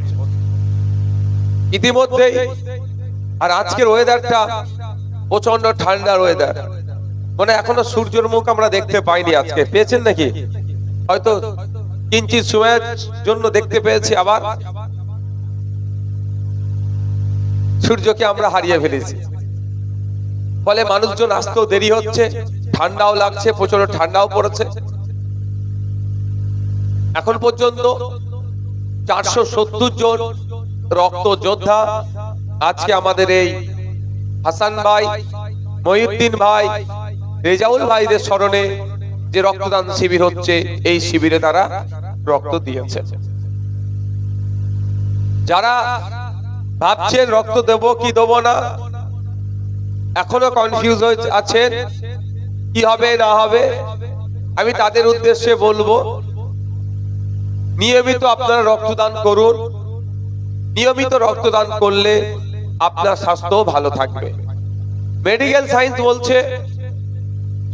হচ্ছে ইতিমধ্যেই, আর আজকের ওয়েদারটা প্রচণ্ড ঠান্ডার ওয়েদার মানে এখনও সূর্যের মুখ আমরা দেখতে পাইনি আজকে। পেয়েছেন নাকি? হয়তো কিঞ্চিত সময়ের জন্য দেখতে পেয়েছি আবার। সূর্যকে আমরা হারিয়ে ফেলেছি। ফলে মানুষজন আসতেও দেরি হচ্ছে, ঠান্ডাও লাগছে প্রচণ্ড ঠান্ডাও পড়েছে। এখন পর্যন্ত চারশো সত্তর জন রক্ত যোদ্ধা আজকে আমাদের এই হাসান ভাই, মহিউদ্দিন ভাই, রেজাউল ভাইদের স্মরণে যে রক্তদান শিবির হচ্ছে, এই শিবিরে তারা রক্ত দিয়েছে যারা ভাবছেন রক্ত দেব কি দেব না, এখনও কনফিউজ আছেন, কি হবে না হবে, আমি তাদের উদ্দেশ্যে বলব নিয়মিত আপনারা রক্তদান করুন। নিয়মিত রক্তদান করলে আপনার স্বাস্থ্য ভালো থাকবে। মেডিকেল সায়েন্স বলছে,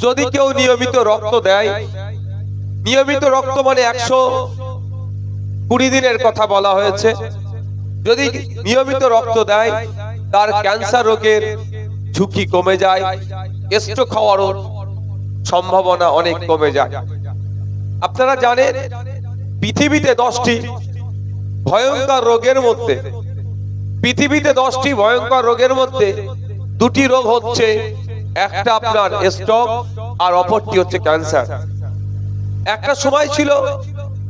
যদি কেউ নিয়মিত রক্ত দেয়, নিয়মিত রক্ত মানে একশো কুড়ি দিনের কথা বলা হয়েছে। যদি নিয়মিত রক্ত দেয়, তার ক্যান্সার রোগের ঝুঁকি কমে যায়, স্ট্রোক হওয়ারও সম্ভাবনা অনেক কমে যায়। আপনারা জানেন পৃথিবীতে দশটি ভয়ঙ্কর রোগের মধ্যে, পৃথিবীতে দশটি ভয়ঙ্কর রোগের মধ্যে দুটি রোগ হচ্ছে, একটা আপনার স্ট্রোক আর অপরটি হচ্ছে ক্যান্সার। একটা সময় ছিল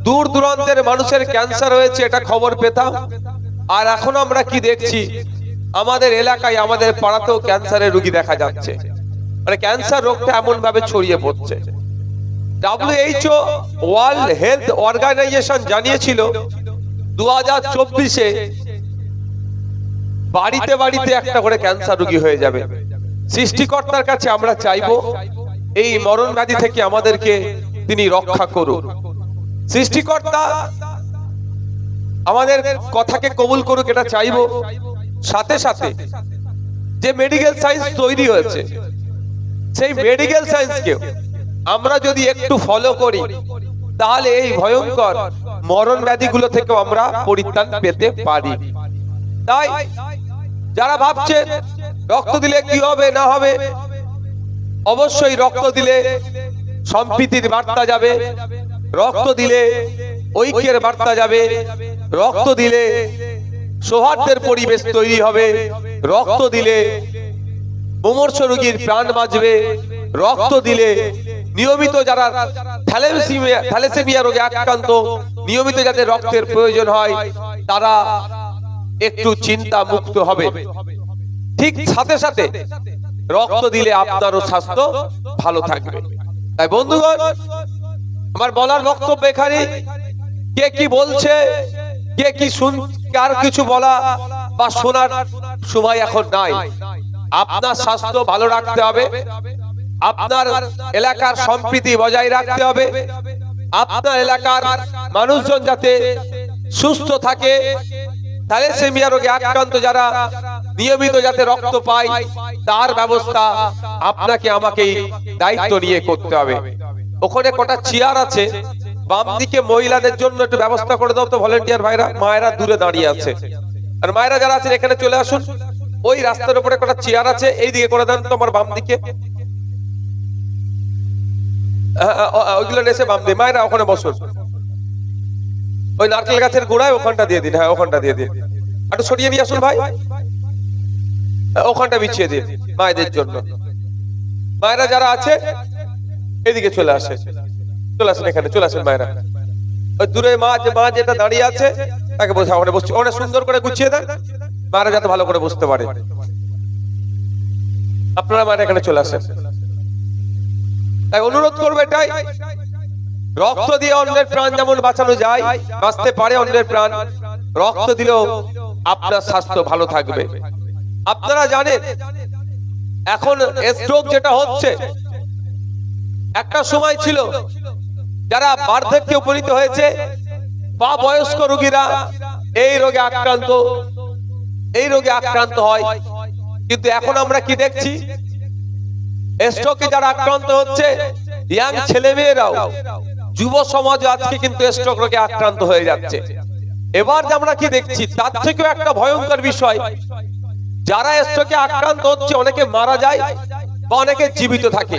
দূর দূরান্তের মানুষের ক্যান্সার হয়েছে, এটা খবর পেতাম। আর এখন আমরা কি দেখছি, আমাদের এলাকায়, আমাদের পাড়াতেও ক্যান্সারের রোগী দেখা যাচ্ছে। মানে ক্যান্সার রোগটা এমন ভাবে ছড়িয়ে পড়ছে। ডাব্লিউএইচও ওয়ার্ল্ড হেলথ অর্গানাইজেশন জানিয়েছিল দু হাজার চব্বিশে বাড়িতে বাড়িতে একটা করে ক্যান্সার রোগী হয়ে যাবে। সৃষ্টিকর্তার কাছে আমরা চাইব, এই মরণ ব্যাধি থেকে আমাদেরকে তিনি রক্ষা করুন। সৃষ্টিকর্তা আমাদের কথাকে কবুল করুক, এটা চাইব। সাথে সাথে যে মেডিকেল সায়েন্স তৈরি হয়েছে, সেই মেডিকেল সায়েন্সকেও আমরা যদি একটু ফলো করি, তাহলে এই ভয়ঙ্কর মরণ ব্যাধিগুলো থেকে আমরা পরিত্রাণ পেতে পারি। তাই যারা ভাবছেন রক্ত দিলে কি হবে, না হবে, অবশ্যই রক্ত দিলে সম্প্রীতির বার্তা যাবে, রক্ত দিলে ঐক্যের বার্তা যাবে, রক্ত দিলে সৌহার্দ্যের পরিবেশ তৈরি হবে, রক্ত দিলে মুমূর্ষ রোগীর প্রাণ বাঁচবে, রক্ত দিলে নিয়মিত যারা থ্যালেসেমিয়া রোগে আক্রান্ত, নিয়মিত যাদের রক্তের প্রয়োজন হয়, তারা একটু চিন্তা মুক্ত হবে। ঠিক সাথে সাথে রক্ত দিলে আপনারও স্বাস্থ্য ভালো থাকবে। তাই বন্ধুগণ, আমার বলার বক্তব্য এখানে, কে কি বলছে, কে কি শুন, কার কিছু বলা বা শোনার সময় এখন নাই। আপনার স্বাস্থ্য ভালো রাখতে হবে। আপনার এলাকার সম্প্রীতি বজায় রাখতে হবে। আপনার এলাকার মানুষজন যাতে সুস্থ থাকে, থ্যালেসেমিয়া রোগে আক্রান্ত যারা নিয়মিত যাতে রক্ত পায়, তার ব্যবস্থা আপনাকে আমাকেই দায়িত্ব নিয়ে করতে হবে। ওখানে কটা চেয়ার আছে। বাম দিকে মহিলাদের জন্য একটু ব্যবস্থা করে দাও তো ভলেন্টিয়ার ভাইরা। মায়েরা দূরে দাঁড়িয়ে আছে। আর মায়েরা যারা আছেন, এখানে চলে আসুন। ওই রাস্তার উপরে কটা চেয়ার আছে এই দিকে করে দেন তোমার বাম দিকে। ওইগুলো এসে বাম দিয়ে মায়েরা ওখানে বসুন। ওই নারকেল গাছের গোড়ায় ওখানটা দিয়ে দিন হ্যাঁ ওখানটা দিয়ে দিন। একটু সরিয়ে নিয়ে আসুন ভাই। ওখানটা বিছিয়ে দিন, মায়েদের জন্য। মায়েরা যারা আছে, এদিকে চলে আসে চলে আসেন এখানে, চলে আসেন মায়েরা। ওই দূরে মা যে, মা যেটা দাঁড়িয়ে আছে, তাকে বসে, ওখানে বসছে অনেক সুন্দর করে গুছিয়ে দেন। মায়েরা যাতে ভালো করে বসতে পারে। আপনারা মায়েরা এখানে চলে আসেন। তাই অনুরোধ করবে এটাই। রক্ত দিয়ে অন্যের প্রাণ যেমন বাঁচানো যায়, বাঁচতে পারে অন্যের প্রাণ। রক্ত দিলেও আপনার স্বাস্থ্য ভালো থাকবে। আপনারা জানেন, এখন স্ট্রোক যেটা হচ্ছে, একটা সময় ছিল যারা বার্ধক্যে উপনীত হয়েছে বা বয়স্ক রোগীরা এই রোগে আক্রান্ত, এই রোগে আক্রান্ত হয়। কিন্তু এখন আমরা কি দেখছি? স্ট্রোকে যারা আক্রান্ত হচ্ছে, ইয়াং ছেলে মেয়েরাও যুব সমাজ আজকে কিন্তু স্ট্রোক রোগে আক্রান্ত হয়ে যাচ্ছে। এবার যে আমরা কি দেখছি, তার থেকেও একটা ভয়ঙ্কর বিষয়, যারা স্ট্রোকে আক্রান্ত হচ্ছে, অনেকে মারা যায় বা অনেকে জীবিত থাকে।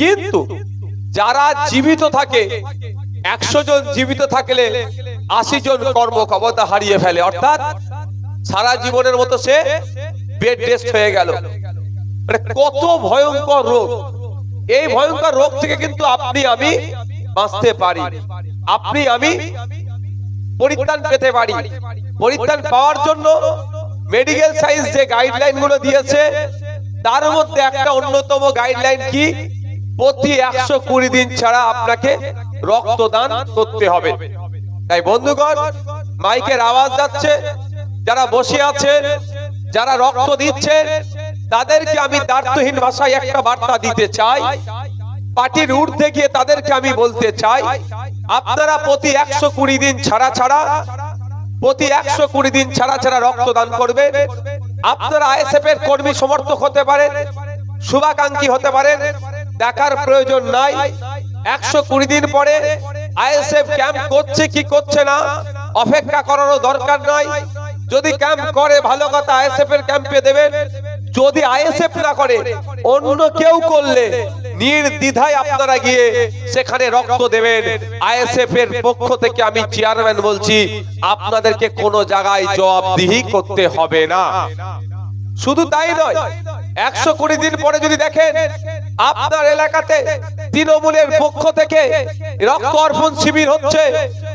কিন্তু যারা জীবিত থাকে, একশো জন জীবিত থাকলে আশি জন কর্মক্ষমতা হারিয়ে ফেলে। অর্থাৎ সারা জীবনের মতো সে বেড রেস্ট হয়ে গেল। মানে কত ভয়ঙ্কর রোগ। এই ভয়ঙ্কর রোগ থেকে কিন্তু আপনি আমি বাঁচতে পারি। আপনি আমি পরিত্রাণ পেতে পারি। পরিত্রাণ পাওয়ার জন্য মেডিকেল সায়েন্স যে গাইডলাইনগুলো দিয়েছে, তার মধ্যে একটা অন্যতম গাইডলাইন কি? প্রতি একশো কুড়ি দিন ছাড়া আপনাকে রক্তদান করতে হবে। তাই বন্ধুগণ, মাইকের আওয়াজ যাচ্ছে। যারা বসে আছেন, যারা রক্ত দিচ্ছেন তাদেরকে আমি দার্থহীন ভাষায় একটা বার্তা দিতে চাই। পার্টির ঊর্ধ্বে গিয়ে তাদেরকে আমি বলতে চাই, আপনারা প্রতি একশো কুড়ি দিন ছাড়া ছাড়া, প্রতি একশো কুড়ি দিন ছাড়া ছাড়া রক্তদান করবেন। আপনারা আইএসএফ এর কর্মী সমর্থক হতে পারেন, শুভাকাঙ্ক্ষী হতে পারেন, দেখার প্রয়োজন নাই। একশো কুড়ি দিন পরে আইএসএফ ক্যাম্প করছে কি করছে না, অপেক্ষা করারও দরকার নাই। যদি ক্যাম্প করে, ভালো কথা আইএসএফ এর ক্যাম্পে দেবেন। যদি আইএসএফ না করে, অন্য কেউ করলে নির্দ্বিধায় আপনারা গিয়ে সেখানে রক্ত দেবেন। আইএসএফ এর পক্ষ থেকে আমি চেয়ারম্যান বলছি, আপনাদেরকে কোনো জায়গায় জবাবদিহি করতে হবে না। শুধু তাই নয়, একশো কুড়ি দিন পরে যদি দেখেন, আপনার এলাকাতে তৃণমূলের পক্ষ থেকে রক্ত অর্পণ শিবির হচ্ছে।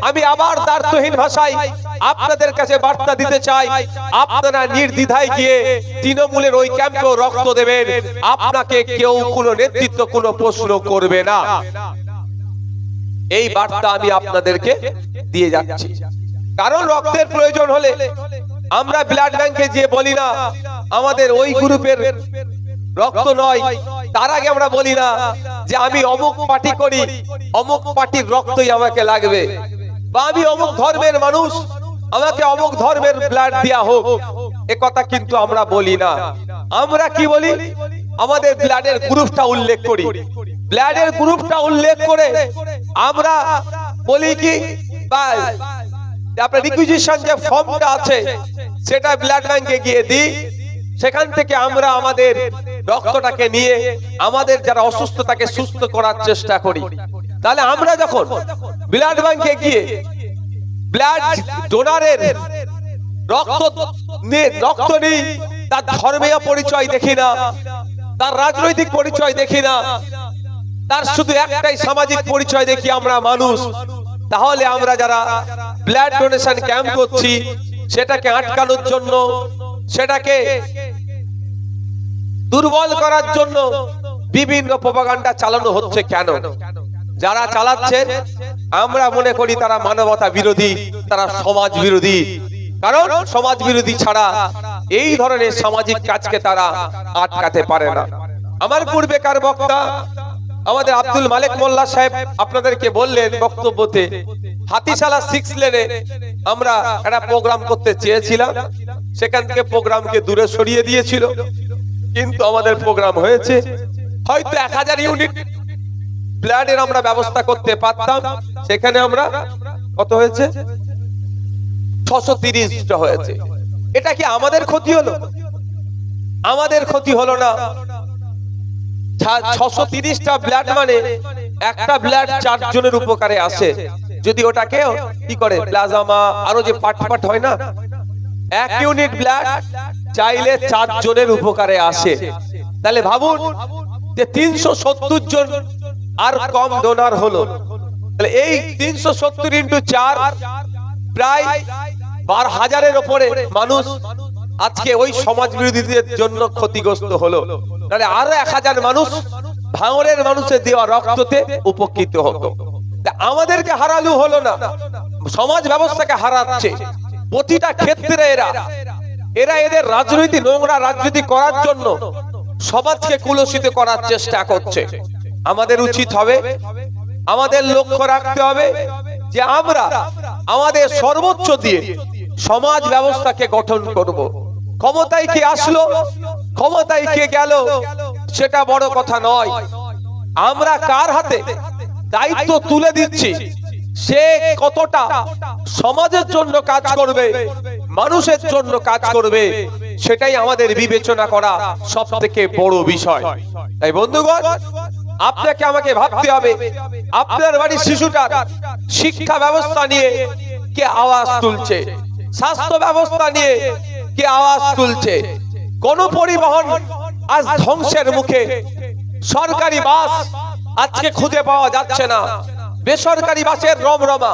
আমি আবার দার্থহীন ভাষায় আপনাদের কাছে বার্তা দিতে চাই। আপনারা নির্দ্বিধায় গিয়ে তৃণমূলের ওই ক্যাম্পেও রক্ত দেবেন। আপনাকে কেউ কোনো নেতৃত্ব, কোনো প্রশ্ন করবে না। এই বার্তা আমি আপনাদেরকে দিয়ে যাচ্ছি। কারণ রক্তের প্রয়োজন হলে আমরা ব্লাড ব্যাংকে যে বলি না, আমাদের ওই গ্রুপের রক্ত নয়। তার আগে আমরা বলি না যে আমি অমুক পার্টি করি, অমুক পার্টির রক্তই আমাকে লাগবে। বা আমি অমুক ধর্মের মানুষ, আমাকে অমুক ধর্মের ব্লাড দেয়া হোক, এ কথা কিন্তু আমরা বলি না। আমরা কি বলি? আমাদের ব্লাডের গ্রুপটা উল্লেখ করি। ব্লাডের গ্রুপটা উল্লেখ করে আমরা বলি কি আপনার রিকুইজিশন যে ফর্মটা আছে, সেটা ব্লাড ব্যাংকে গিয়ে দিই। সেখান থেকে আমরা আমাদের রক্তটাকে নিয়ে আমাদের যারা অসুস্থ তাকে সুস্থ করার চেষ্টা করি। তাহলে আমরা যখন ব্লাড ব্যাংকে গিয়ে ব্লাড ডোনারের রক্ত রক্ত নিই, তার ধর্মীয় পরিচয় দেখি না, তার রাজনৈতিক পরিচয় দেখি না, তার শুধু একটাই সামাজিক পরিচয় দেখি আমরা মানুষ, তাহলে আমরা যারা ব্লাড ডোনেশন ক্যাম্প করছি, সেটাকে আটকানোর জন্য, সেটাকে দুর্বল করার জন্য বিভিন্ন প্রপাগান্ডা চালানো হচ্ছে কেন? যারা চালাচ্ছেন আমরা মনে করি তারা মানবতা বিরোধী, তারা সমাজ বিরোধী। কারণ সমাজ বিরোধী ছাড়া এই ধরনের সামাজিক কাজকে তারা আটকাতে পারে না। আমার পূর্বেকার বক্তা, আমাদের আব্দুল মালিক মোল্লা সাহেব আপনাদেরকে বললেন বক্তব্যতে, হাতিশালা সিক্স লেনে আমরা একটা প্রোগ্রাম করতে চেয়েছিলাম। সেখান থেকে প্রোগ্রামকে দূরে সরিয়ে দিয়েছিল। কিন্তু আমাদের প্রোগ্রাম হয়েছে। হয়তো এক হাজার ইউনিট ব্লাডের আমরা ব্যবস্থা করতে পারতাম। সেখানে আমরা কত হয়েছে? ছশো তিরিশটা হয়েছে। এটা কি আমাদের ক্ষতি হলো? আমাদের ক্ষতি হলো না। ছশো তিরিশটা ব্লাড মানে একটা ব্লাড চার জনের উপকারে আসে। যদি ওটাকে কি করে? প্লাজামা, আরও যে পাট পাট হয় না? এক ইউনিট ব্লাড চাইলে চার জনের উপকারে আসে। তাহলে ভাবুন যে তিনশো সত্তর জন আর কম ডোনার হলো। এই তিনশো সত্তর ইন্টু চার প্রায় বার হাজারের ওপরে মানুষ আজকে ওই সমাজ বিরোধীদের জন্য ক্ষতিগ্রস্ত হলো। তাহলে আরও এক হাজার মানুষ ভাঙরের মানুষের দেওয়া রক্ততে উপকৃত হতো। আমাদেরকে হারালু হলো না। সমাজ ব্যবস্থাকে হারাচ্ছে। প্রতিটা ক্ষেত্রে এরা এরা এদের রাজনীতি, নোংরা রাজনীতি করার জন্য সমাজকে কুলসিত করার চেষ্টা করছে। আমাদের উচিত হবে, আমাদের লক্ষ্য রাখতে হবে যে আমরা আমাদের সর্বোচ্চ দিয়ে সমাজ ব্যবস্থাকে গঠন করব। ক্ষমতায় কে আসলো? ক্ষমতায় কে গেল? সেটা বড় কথা নয়। আমরা কার হাতে দায়িত্ব তুলে দিচ্ছি, সে কতটা সমাজের জন্য কাজ করবে মানুষের জন্য কাজ করবে, সেটাই আমাদের বিবেচনা করা সব থেকে বড় বিষয়। তাই বন্ধুগণ, আপনাকে আমাকে ভাবতে হবে, আপনার বাড়ির শিশুটার শিক্ষা ব্যবস্থা নিয়ে কে আওয়াজ তুলছে? স্বাস্থ্য ব্যবস্থা নিয়ে কে আওয়াজ তুলছে? কোন পরিবহন আজ ধ্বংসের মুখে। সরকারি বাস আজকে খুঁজে পাওয়া যাচ্ছে না। বেসরকারি বাসের রমরমা।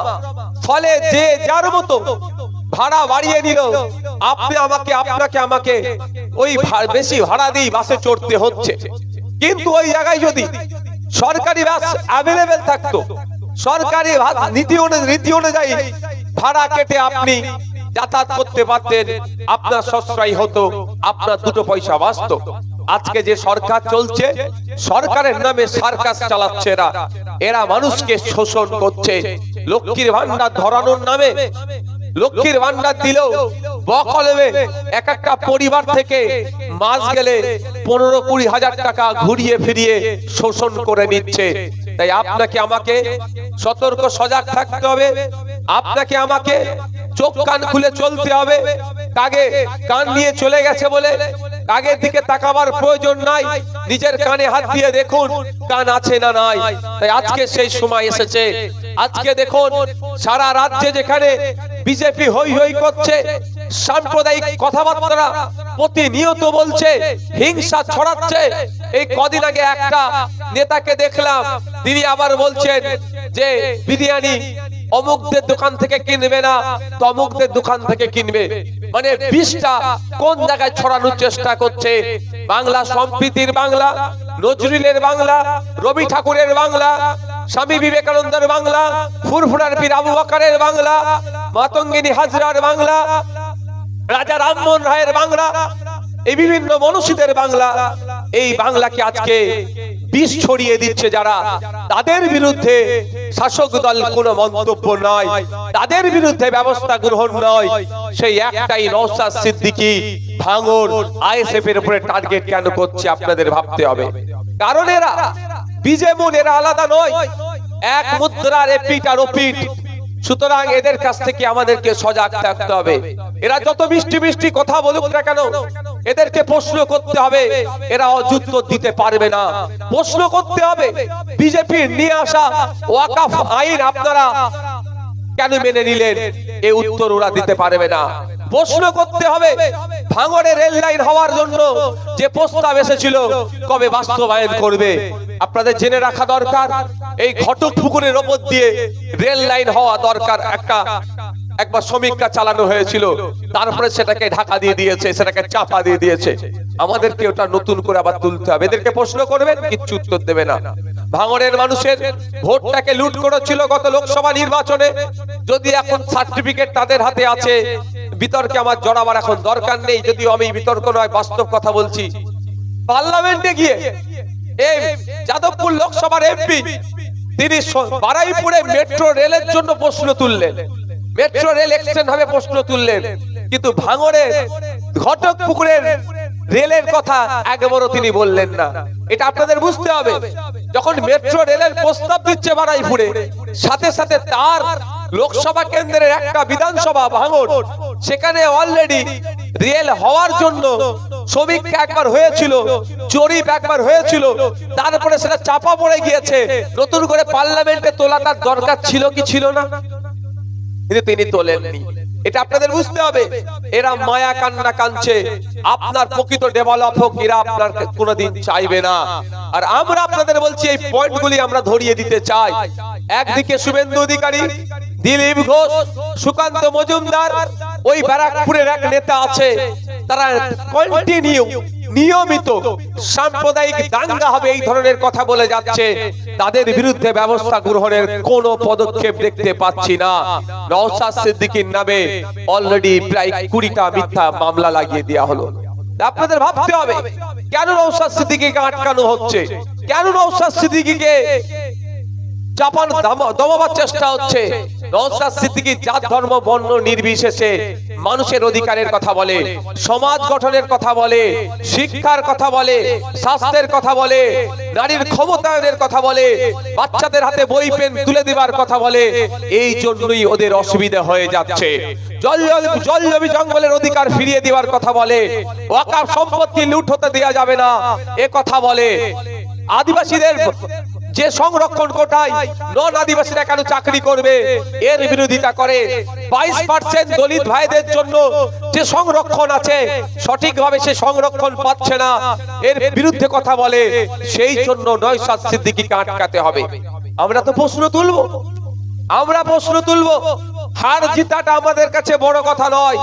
ফলে যে যার মতো ভাড়া বাড়িয়ে নিল আপনি আমাকে, আপনাকে, আমাকে ওই বেশি ভাড়া দিয়ে বাসে চড়তে হচ্ছে। কিন্তু ওই জায়গায় যদি সরকারি বাস অ্যাভেলেবেল থাকতো, সরকারি নীতি রীতি অনুযায়ী ভাড়া কেটে আপনি যাতায়াত করতে পারতেন, আপনার সশ্রয় হতো, আপনার দুটো পয়সা বাঁচত। আজকে যে সরকার চলছে, সরকারের নামে সার্কাস চালাচ্ছে এরা। এরা মানুষকে শোষণ করছে। লক্ষ্মীর ভান্ডার ধরানোর নামে লক্ষ্মীর ভান্ডার দিলেও বকলবে এক একটা পরিবার থেকে মাস গেলে পনেরো কুড়ি হাজার টাকা ঘুরিয়ে ফিরিয়ে শোষণ করে নিচ্ছে। তাই আপনাকে আমাকে সতর্ক সজাগ থাকতে হবে। আপনাকে আমাকে চোখ কান খুলে চলতে হবে। কাগে কান নিয়ে চলে গেছে বলে। কাগের দিকে তাকাবার প্রয়োজন নাই। নিজের কানে হাত দিয়ে দেখুন, কান আছে না নাই। তাই আজকে সেই সময় এসেছে। আজকে দেখুন, সারা রাজ্যে যেখানে বিজেপি হই হই করছে, সাম্প্রদায়িক কথাবার্তা প্রতিনিয়ত বলছে, হিংসা ছড়াচ্ছে। এই কদিন আগে একটা নেতাকে দেখলাম, তিনি আবার বলছেন যে, বিরিয়ানি অমুকদের দোকান থেকে কিনবে না, তমুকদের দোকান থেকে কিনবে। মানে বিষটা কোন জায়গায় ছড়ানোর চেষ্টা করছে? বাংলা সম্প্রীতির বাংলা, নজরুলের বাংলা, রবি ঠাকুরের বাংলা, স্বামী বিবেকানন্দের বাংলা, ফুরফুরার পীর আবু বকরের বাংলা, মাতঙ্গিনী হাজরার বাংলা, রাজা রামমোহন রায়ের বাংলা, এই বিভিন্ন মনীষীদের বাংলা। এই বাংলাকে আজকে বিষ ছড়িয়ে দিচ্ছে যারা। তাদের বিরুদ্ধে শাসক দল কোনো মন্তব্য নয়। তাদের বিরুদ্ধে ব্যবস্থা গ্রহণ নয়। সেই একটাই নওশাদ সিদ্দিকী ভাঙর আইএসএফ এর উপরে টার্গেট কেন করছে আপনাদের ভাবতে হবে। কারণ এরা বিজেমন, এরা আলাদা নয়। এক মুদ্রার এপিট আর ওপিট সুতরাং এদের কাছ থেকে আমাদেরকে সজাগ থাকতে হবে। এরা যত মিষ্টি মিষ্টি কথা বলুক না কেন এদেরকে প্রশ্ন করতে হবে, এরা অযুদ্ধ দিতে পারবে না। প্রশ্ন করতে হবে বিজেপির নিয়ে আসা ওয়াকাফ আইন আপনারা কেন মেনে নিলেন? এই উত্তর ওরা দিতে পারবে না। প্রশ্ন করতে হবে, ভাঙড়ে রেল লাইন হওয়ার জন্য যে প্রস্তাব এসেছিল, কবে বাস্তবায়ন করবে? আপনাদের জেনে রাখা দরকার, এই ঘটক পুকুরের ওপর দিয়ে রেল লাইন হওয়া দরকার একটা একবার সমীক্ষা চালানো হয়েছিল, তারপরে সেটাকে ঢাকা দিয়ে দিয়েছে, সেটাকে চাপা দিয়ে দিয়েছে। আমাদেরকে ওটা নতুন করে আবার তুলতে হবে। এদেরকে প্রশ্ন করবেন, কিচ্ছু উত্তর দেবে না। ভাঙড়ের মানুষের ভোটটাকে লুট করেছিল গত লোকসভা নির্বাচনে। যদি এখন সার্টিফিকেট তাদের হাতে আছে, বিতর্কে আমার জড়াবার এখন দরকার নেই। যদিও আমি বিতর্ক নয়, বাস্তব কথা বলছি। পার্লামেন্টে গিয়ে এই যাদবপুর লোকসভার এমপি, তিনি বারাইপুরে মেট্রো রেলের জন্য প্রশ্ন তুললেন। মেট্রো রেল এক্সটেন্ড হবে প্রশ্ন তুললেন। কিন্তু ভাঙড়ে ঘটক পুকুরের রেলের কথা একবারও তিনি বললেন না। এটা আপনাদের বুঝতে হবে। যখন মেট্রো রেলের প্রস্তাব দিচ্ছে বারাইপুরে, সাথে সাথে তার লোকসভা কেন্দ্রের একটা বিধানসভা ভাঙড়, সেখানে অলরেডি রেল হওয়ার জন্য শ্রমিক একবার হয়েছিল, জরিপ একবার হয়েছিল, তারপরে সেটা চাপা পড়ে গিয়েছে। নতুন করে পার্লামেন্টে তোলা তার দরকার ছিল কি ছিল না? কিন্তু তিনি তোলেননি। এটা আপনাদের বুঝতে হবে। এরা মায়া কান্না কানছে আপনার প্রকৃত ডেভেলপ হোক, এরা আপনার কোনোদিন চাইবে না। আর আমরা আপনাদের বলছি, এই পয়েন্টগুলি আমরা ধরিয়ে দিতে চাই। একদিকে শুভেন্দু অধিকারী, দিলীপ ঘোষ, সুকান্ত মজুমদার, ওই ব্যারাকপুরের এক নেতা আছে। তারা কন্টিনিউ নিয়মিত সাম্প্রদায়িক দাঙ্গা হবে এই ধরনের কথা বলে যাচ্ছে। তাদের বিরুদ্ধে ব্যবস্থা গ্রহণের কোনো পদক্ষেপ দেখতে পাচ্ছি না। নওশাদ সিদ্দিকীর নামে অলরেডি প্রায় কুড়িটা মিথ্যা মামলা লাগিয়ে দেওয়া হলো। আপনাদের ভাবতে হবে, কেন নওশাদ সিদ্দিকীকে আটকানো হচ্ছে? কেন নওশাদ সিদ্দিকীকে জাপান দমাবার চেষ্টা হচ্ছে। জাত, ধর্ম, বর্ণ নির্বিশেষে মানুষের অধিকারের কথা বলে, সমাজ গঠনের কথা বলে, শিক্ষার কথা বলে, স্বাস্থ্যের কথা বলে, নারীর ক্ষমতায়নের কথা বলে, বাচ্চাদের হাতে বই, পেন তুলে দেবার কথা বলে, এই জন্যই ওদের অসুবিধা হয়ে যাচ্ছে। জল জল জল জমি জঙ্গলের অধিকার ফিরিয়ে দেওয়ার কথা বলে ওয়াকাফ সম্পত্তি লুট হতে দেওয়া যাবে না, এ কথা বলে। আদিবাসীদের যে সংরক্ষণ কোটায় নন আদিবাসীরা কেন চাকরি করবে? এর বিরোধিতা করে বাইশ পার্সেন্ট দলিত ভাইদের জন্য যে সংরক্ষণ আছে, সঠিকভাবে সে সংরক্ষণ পাচ্ছে না। এর বিরুদ্ধে কথা বলে, সেই জন্য নয় সাত সিদ্দিকিকে আটকাতে হবে। আমরা তো প্রশ্ন তুলবো। আমরা প্রশ্ন তুলবো। হার জিতাটা আমাদের কাছে বড় কথা নয়।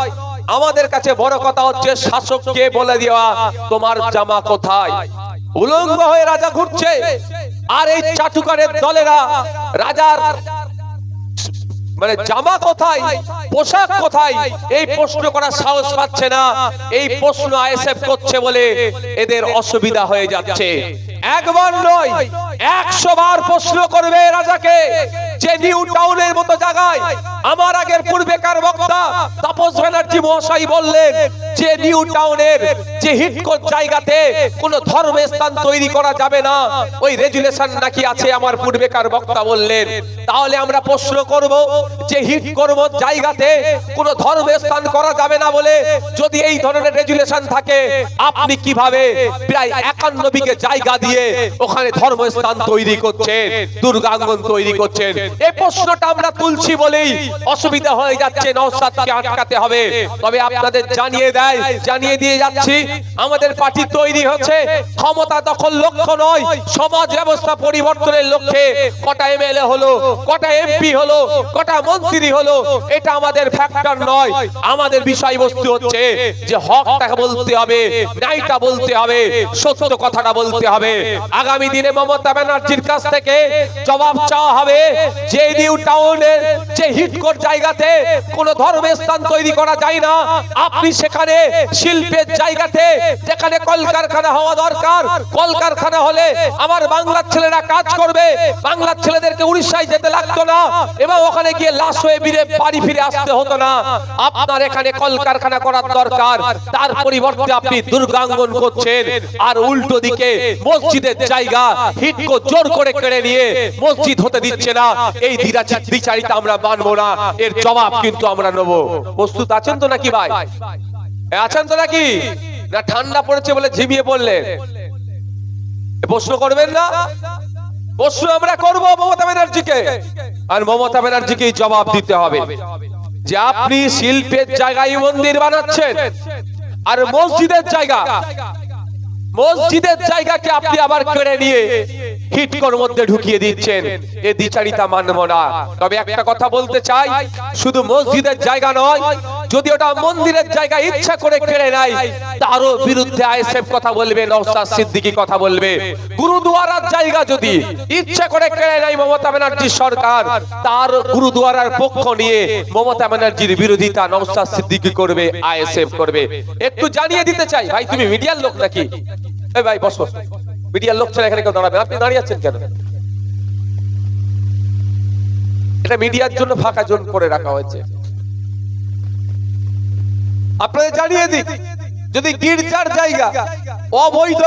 আমাদের কাছে বড় কথা হচ্ছে শাসককে বলে দেওয়া, তোমার জামা কোথায়? উলঙ্গ হয়ে রাজা ঘুরছে। আর এই চাটুকারের দলেরা রাজার মানে জামা কোথায়, পোশাক কোথায়, এই প্রশ্ন করার সাহস পাচ্ছে না। এই প্রশ্ন আইএসএফ করছে বলে এদের অসুবিধা হয়ে যাচ্ছে। একবার নয়, একশো বার প্রশ্ন করবে রাজাকে যে নিউ টাউনের মতো জায়গায় আমার আগের পূর্বেকার বক্তা তাপস ব্যানার্জি মহাশয় বললেন, যে নিউ টাউনের যে হিটকোট জায়গাতে কোনো ধর্মস্থান তৈরি করা যাবে না, ওই রেজুলেশন নাকি আছে আমার পূর্বেকার বক্তা বললেন। তাহলে আমরা প্রশ্ন করব, যে হিট করব জায়গাতে কোনো ধর্মস্থান করা যাবে না বলে যদি এই ধরনের রেজুলেশন থাকে, আপনি কীভাবে প্রায় একান্ন বিঘে জায়গা দিয়ে ওখানে ধর্মস্থান তৈরি করছেন, দুর্গাঙ্গন তৈরি করছেন? এই প্রশ্নটা আমরা তুলছি বলেই অসুবিধা হয়ে যাচ্ছে, নওশাদকে আটকাতে হবে। তবে আপনাদের জানিয়ে দেয়, জানিয়ে দিয়ে যাচ্ছি, আমাদের পার্টি তৈরি হচ্ছে। ক্ষমতা দখল লক্ষ্য নয়, সমাজ ব্যবস্থা পরিবর্তনের লক্ষ্যে। কটা এমএলএ হলো, কটা এমপি হলো, কটা মন্ত্রী হলো, এটা আমাদের ফ্যাক্টর নয়। আমাদের বিষয়বস্তু হচ্ছে যে হকটা বলতে হবে, ন্যায়টা বলতে হবে, সত্য কথাটা বলতে হবে। আগামী দিনে মমতা ব্যানার্জির কাছ থেকে জবাব চাওয়া হবে, যে নিউ টাউনের যে হিটকোট জায়গাতে কোন ধর্মের স্থান তৈরি করা যায় না। আপনি সেখানে শিল্পের জায়গাতে, যেখানে কলকারখানা হওয়া দরকার, কলকারখানা হলে আমার বাংলার ছেলেরা কাজ করবে। বাংলার ছেলেদেরকে উড়িষ্যায় যেতে লাগতো না এবং ওখানে গিয়ে লাশ হয়ে বিরে বাড়ি ফিরে আসতে হতো না। আপনার এখানে কলকারখানা করার দরকার। তার পরিবর্তে আপনি দুর্গাঙ্গন করছেন। আর উল্টো দিকে মসজিদের জায়গা হিটকো জোর করে কেড়ে নিয়ে মসজিদ হতে দিচ্ছে না। এই দ্বিচারিতা আমরা মানবো না। এর জবাব কিন্তু আমরা নেব। প্রস্তুত আছেন তো নাকি ভাই? আছেন তো নাকি? না, ঠান্ডা পড়েছে বলে ঝিমিয়ে পড়লেন। প্রশ্ন করবেন না? প্রশ্ন আমরা করব মমতা ব্যানার্জিকে। আর মমতা ব্যানার্জিকে জবাব দিতে হবে। যে আপনি শিল্পের জায়গায় মন্দির বানাচ্ছেন, আর মসজিদের জায়গা। মসজিদের জায়গাকে আপনি আবার কেড়ে নিয়ে হিটকর মধ্যে ঢুকিয়ে দিচ্ছেন। এ দ্বিচারিতা মানব না। তবে একটা কথা বলতে চাই, শুধু মসজিদের জায়গা নয় যদি ওটা মন্দিরের জায়গা ইচ্ছা করে কেড়ে নেয়, তারও বিরুদ্ধে আইএসএফ কথা বলবে, নওশাদ সিদ্দিকী কথা বলবে। গুরুদুয়ারার জায়গা যদি ইচ্ছা করে কেড়ে নেয় মমতা ব্যানার্জির সরকার, তার গুরুদুয়ারার পক্ষ নিয়ে মমতা ব্যানার্জির বিরোধিতা নওশাদ সিদ্দিকী করবে, আইএসএফ করবে। একটু জানিয়ে দিতে চাই, ভাই, তুমি মিডিয়ার লোক নাকি? এই ভাই, বসো মিডিয়ার লোক ছেলে এখানে কেউ দাঁড়াবে? আপনি দাঁড়িয়ে আছেন কেন? এটা মিডিয়ার জন্য ফাঁকা জোন করে রাখা হয়েছে। আপনাদের জানিয়ে দিই যদি গির্জার জায়গা অবৈধ